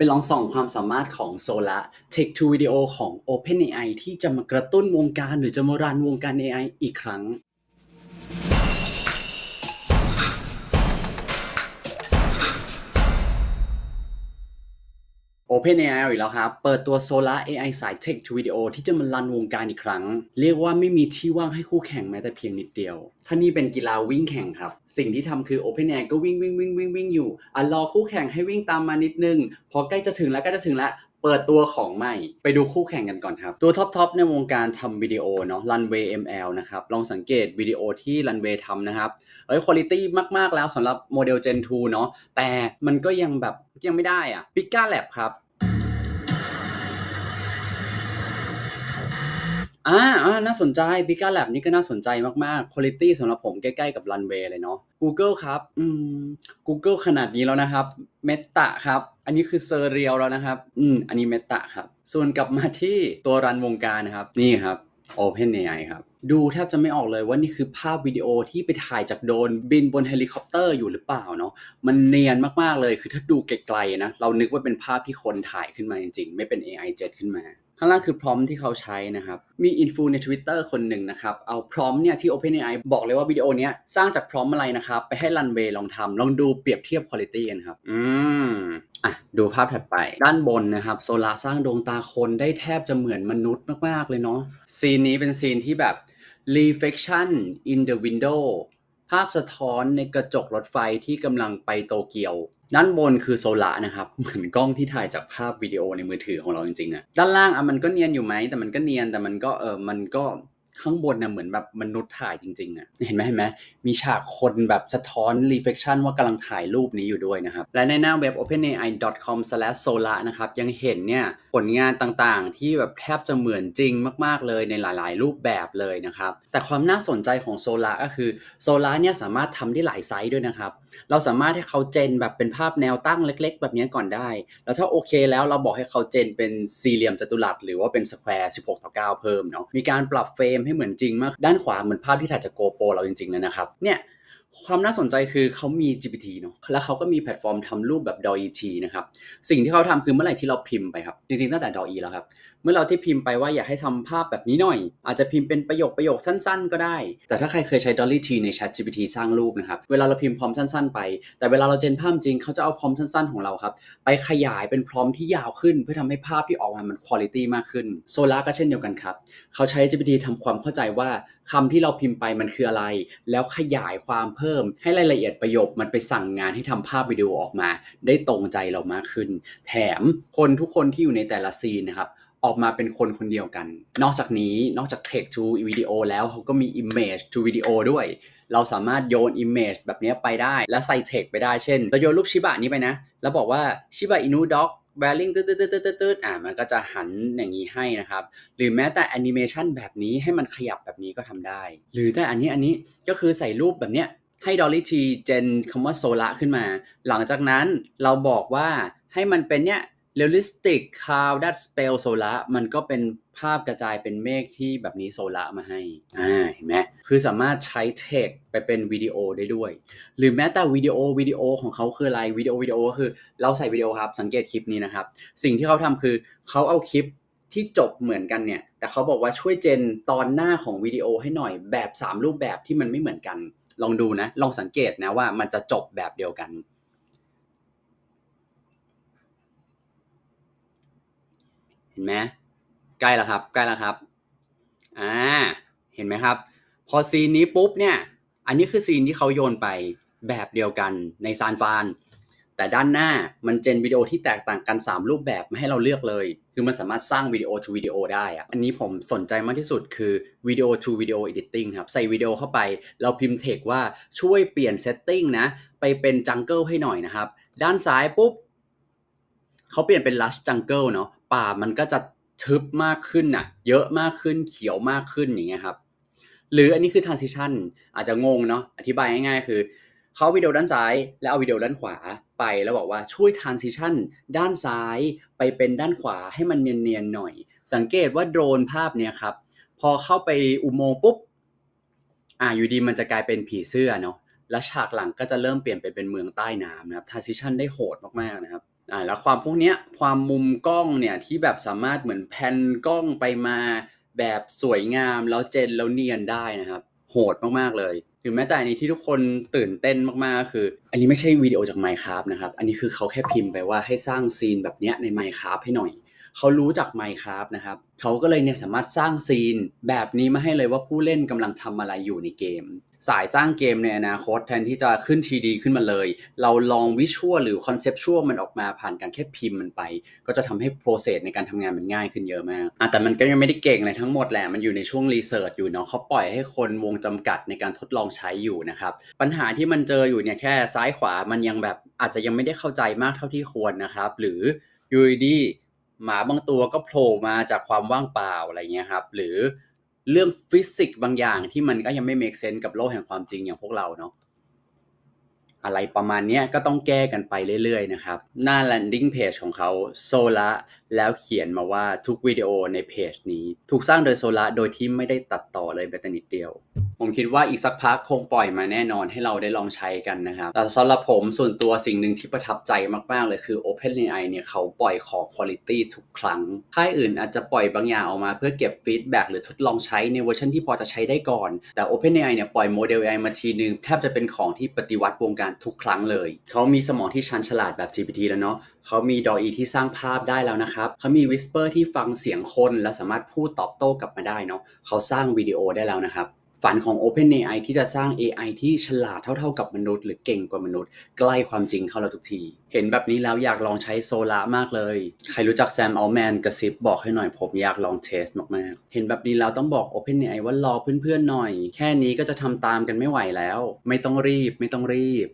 ไปลองส่องความสามารถของ Sola Take to Video ของ OpenAI ที่จะมากระตุ้นวงการหรือจะมารันวงการ AI อีกครั้ง OpenAI อาอีกแล้วครับ เปิดตัว Solar AI สาย Text to Video ที่จะมาลันวงการอีกครั้ง เรียกว่าไม่มีที่ว่างให้คู่แข่งแม้แต่เพียงนิดเดียว ถ้านี่เป็นกีฬาวิ่งแข่งครับ สิ่งที่ทำคือ OpenAI ก็วิ่งวิ่งวิ่งวิ่งวิ่งอยู่อะรอคู่แข่งให้วิ่งตามมานิดนึง พอใกล้จะถึงแล้วใกล้จะถึงแล้ว เปิดตัวของใหม่ ไปดูคู่แข่งกันก่อนครับ ตัวท็อปๆในวงการทำวิดีโอเนาะ Runway ML นะครับ ลองสังเกตวิดีโอที่ Runway ทำนะครับ เอ้ยคุณภาพมาก ๆ แล้วสำหรับโมเดล Gen 2 เนาะ แต่มันก็ยังแบบยังไม่ได้อะ p i ก a Lab ครับ อาอ่าน่าสนใจ Pika Lab นี่ก็น่าสนใจมากๆคุณภาพสำหรับผมใกล้ๆกับ Runway เลยเนาะ Google ครับอืม Google ขนาดนี้แล้วนะครับ Meta ครับ อันนี้คือ Serial แล้วนะครับ อืม อันนี้ Meta ครับ ส่วนกลับมาที่ตัวรันวงการนะครับ นี่ครับ OpenAI ครับ ดูแทบจะไม่ออกเลยว่านี่คือภาพวิดีโอที่ไปถ่ายจากโดนบินบนเฮลิคอปเตอร์อยู่หรือเปล่าเนาะมันเนียนมากๆเลยคือถ้าดูไกลๆนะ เรานึกว่าเป็นภาพที่คนถ่ายขึ้นมาจริงๆ ไม่เป็น AI Jet ขึ้นมา ข้างล่างคือพร้อมที่เขาใช้นะครับ มีอินฟูใน Twitter คนหนึ่งนะครับ เอาพร้อมเนี่ยที่ OpenAI บอกเลยว่าวิดีโอเนี้ยสร้างจากพร้อมอะไรนะครับ ไปให้ Runway ลองทำลองดูเปรียบเทียบคุณภาพกันครับ อืมอะดูภาพถัดไป ด้านบนนะครับ โซลาสร้างดวงตาคนได้แทบจะเหมือนมนุษย์มากๆเลยเนาะซีนนี้เป็นซีนที่แบบ reflection in the window ภาพสะท้อนในกระจกรถไฟที่กำลังไปโตเกียว ด้านบนคือโซลานะครับ เหมือนกล้องที่ถ่ายจากภาพวิดีโอในมือถือของเราจริงๆนะด้านล่างอะมันก็เนียนอยู่ไหมแต่มันก็เนียนแต่มันก็เออมันก็ ข้างบนเนะเหมือนแบบมนุษย์ถ่ายจริงๆอะเห็นไหมเห็นไหมมีฉากคนแบบสะท้อน reflection ว่ากำลังถ่ายรูปนี้อยู่ด้วยนะครับ และในหน้าเว็บ openai.com/solar นะครับยังเห็นเนี่ยผลงานต่างๆ ที่แบบแทบจะเหมือนจริงมากๆเลยในหลายๆ รูปแบบเลยนะครับแต่ความน่าสนใจของโซลาก็คือโซลาเนี่ยสามารถทำได้หลายไซส์ด้วยนะครับเราสามารถให้เขาเจนแบบเป็นภาพแนวตั้งเล็ก ๆ แบบนี้ก่อนได้ แล้วถ้าโอเคแล้วเราบอกให้เขาเจนเป็นสี่เหลี่ยมจัตุรัสหรือว่าเป็นสแควร์16ต่อ9เพิ่มเนาะมีการปรับเฟรมใให้เหมือนจริงมาก ด้านขวาเหมือนภาพที่ถ่ายจากโกโปรเราจริงๆเลยนะครับเนี่ย ความน่าสนใจคือเขามี GPT เนาะแล้วเขาก็มีแพลตฟอร์มทำรูปแบบ DALL-E นะครับ สิ่งที่เขาทำคือเมื่อไหร่ที่เราพิมพ์ไปครับ จริงๆตั้งแต่ DALL-E แล้วครับ เมื่อเราที่พิมพ์ไปว่าอยากให้ทำภาพแบบนี้หน่อย อาจจะพิมพ์เป็นประโยคประโยคสั้น ๆ ก็ได้ แต่ถ้าใครเคยใช้ DALL-E T ใน Chat GPT สร้างรูปนะครับ เวลาเราพิมพ์พร้อมสั้น ๆ ไป แต่เวลาเราเจนภาพจริงเขาจะเอาพร้อมสั้น ๆ ของเราครับ ไปขยายเป็นพร้อมที่ยาวขึ้น เพื่อทำให้ภาพที่ออกมามันคุณภาพมากขึ้น โซลาก็เช่นเดียวกันครับ เขาใช้ GPT ทำความเข้าใจว่า คำที่เราพิมพ์ไปมันคืออะไร แล้วขยายความเพิ่ม ให้รายละเอียดประโยคมันไปสั่งงานให้ทำภาพวิดีโอออกมา ได้ตรงใจเรามากขึ้น แถมคนทุกคนที่อยู่ในแต่ละซีนนะครับออกมาเป็นคนคนเดียวกัน นอกจากนี้นอกจาก text to video แล้วเขาก็มี image to video ด้วย เราสามารถโยน image แบบนี้ไปได้ และใส่ text ไปได้ เช่นเราโยนรูปชิบะนี้ไปนะ แล้วบอกว่าชิบะอินุด็อก แบริ่งตืดตืดตืดตืดอ่ามันก็จะหันอย่างนี้ให้นะครับ หรือแม้แต่แอนิเมชันแบบนี้ให้มันขยับแบบนี้ก็ทำได้ หรือแต่อันนี้อันนี้ก็คือใส่รูปแบบเนี้ยให้ดอลลี่ทีเจนคำว่าโซละขึ้นมา หลังจากนั้นเราบอกว่าให้มันเป็นเนี้ย realistic cloud that spell solar มันก็เป็นภาพกระจายเป็นเมฆที่แบบนี้โซละมาให้อ่าเห็นไหมคือสามารถใช้ text ไปเป็นวิดีโอได้ด้วย หรือแม้แต่วิดีโอวิดีโอของเขาคืออะไรวิดีโอวิดีโอก็คือ เราใส่วิดีโอครับ สังเกตคลิปนี้นะครับ สิ่งที่เขาทำคือเขาเอาคลิปที่จบเหมือนกันเนี่ย แต่เขาบอกว่าช่วยเจนตอนหน้าของวิดีโอให้หน่อยแบบ 3 รูปแบบที่มันไม่เหมือนกัน ลองดูนะ ลองสังเกตนะว่ามันจะจบแบบเดียวกัน ห็นไหมใกล้แล้วครับ ใกล้แล้วครับอ่าเห็นไหมครับ พอซีนนี้ปุ๊บเนี่ย อันนี้คือซีนที่เขาโยนไปแบบเดียวกันในซานฟาน แต่ด้านหน้ามันเจนวิดีโอที่แตกต่างกัน 3 รูปแบบมาให้เราเลือกเลย คือมันสามารถสร้างวิดีโอ to วิดีโอได้อะอันนี้ผมสนใจมากที่สุดคือวิดีโอ to วิดีโอ editing ครับ ใส่วิดีโอเข้าไป เราพิมพ์เทคว่าช่วยเปลี่ยนเซตติ้งนะ ไปเป็นจังเกิลให้หน่อยนะครับ ด้านซ้ายปุ๊บเขาเปลี่ยนเป็น lush jungle เนาะ ป่ามันก็จะทึบมากขึ้นน่ะ เยอะมากขึ้นเขียวมากขึ้นอย่างเงี้ยครับ หรืออันนี้คือ transition อาจจะงงเนาะอธิบายง่ายๆ คือเขาวิดีโอด้านซ้าย แล้วเอาวิดีโอด้านขวาไปแล้วบอกว่าช่วย transition ด้านซ้ายไปเป็นด้านขวาให้มันเนียนๆหน่อย สังเกตว่าโดรนภาพเนี่ยครับ พอเข้าไปอุโมงค์ปุ๊บอ่าอยู่ดีมันจะกลายเป็นผีเสื้อเนาะแล้วฉากหลังก็จะเริ่มเปลี่ยนไปเป็นเมืองใต้น้ำนะครับ transition ได้โหดมากๆนะครับ อ่าแล้วความพวกเนี้ยความมุมกล้องเนี่ยที่แบบสามารถเหมือนแพนกล้องไปมาแบบสวยงามแล้วเจนแล้วเนียนได้นะครับ โหดมากๆเลยหรือแม้แต่อันนี้ที่ทุกคนตื่นเต้นมากๆ คือ อันนี้ไม่ใช่วิดีโอจาก Minecraft นะครับ อันนี้คือเขาแค่พิมพ์ไปว่าให้สร้างซีนแบบเนี้ยใน Minecraft ให้หน่อย เขารู้จาก Minecraft นะครับ เขาก็เลยเนี่ยสามารถสร้างซีนแบบนี้มาให้เลยว่าผู้เล่นกำลังทำอะไรอยู่ในเกม สายสร้างเกมในอนาคตแทนที่จะขึ้นทีดีขึ้นมาเลย เราลองวิชวลหรือคอนเซปชวลมันออกมาผ่านการแค่พิมพ์มันไป ก็จะทำให้โปรเซสในการทำงานมันง่ายขึ้นเยอะมากแต่มันก็ยังไม่ได้เก่งอะไรทั้งหมดแหละ มันอยู่ในช่วงรีเสิร์ชอยู่เนาะเขาปล่อยให้คนวงจำกัดในการทดลองใช้อยู่นะครับ ปัญหาที่มันเจออยู่เนี่ยแค่ซ้ายขวามันยังแบบอาจจะยังไม่ได้เข้าใจมากเท่าที่ควรนะครับ หรืออยูดีหมาบางตัวก็โผล่มาจากความว่างเปล่าอะไรเงี้ยครับ หรือ เรื่องฟิสิกส์บางอย่างที่มันก็ยังไม่เมคเซน n ์กับโลกแห่งความจริงอย่างพวกเราเนาะอะไรประมาณนี้ก็ต้องแก้กันไปเรื่อยๆนะครับ หน้า landing page ของเขาโซละแล้วเขียนมาว่าทุกวิดีโอในเพจนี้ ถูกสร้างโดยโซละโดยที่ไม่ได้ตัดต่อเลยแม้แต่นิดเดียว ผมคิดว่าอีกสักพักคงปล่อยมาแน่นอนให้เราได้ลองใช้กันนะครับแต่สำหรับผมส่วนตัวสิ่งหนึ่งที่ประทับใจมาก ๆ เลยคือ OpenAI เนี่ยเขาปล่อยของ Quality ทุกครั้ง ค่ายอื่นอาจจะปล่อยบางอย่างออกมาเพื่อเก็บฟีดแบ็กหรือทดลองใช้ในเวอร์ชันที่พอจะใช้ได้ก่อน แต่ OpenAI เนี่ยปล่อยโมเดล AI มาทีนึงแทบจะเป็นของที่ปฏิวัติวงการทุกครั้งเลย เขามีสมองที่ชันฉลาดแบบ GPT แล้วเนาะเขามี DALL-E ที่สร้างภาพได้แล้วนะครับ เขามี Whisper ที่ฟังเสียงคน และสามารถพูดตอบโต้กลับมาได้เนาะเขาสร้างวิดีโอได้แล้วนะครับ ฝันของ OpenAI ที่จะสร้าง AI ที่ฉลาดเท่า ๆ กับมนุษย์ หรือเก่งกว่ามนุษย์ ใกล้ความจริงเข้าเราทุกที เห็นแบบนี้แล้วอยากลองใช้โซลามากเลย ใครรู้จักแซมอัลแมนกระซิบบอกให้หน่อยผมอยากลองเทสมากๆ เห็นแบบนี้แล้วต้องบอก OpenAI ว่ารอเพื่อนๆหน่อย แค่นี้ก็จะทำตามกันไม่ไหวแล้ว ไม่ต้องรีบไม่ต้องรีบ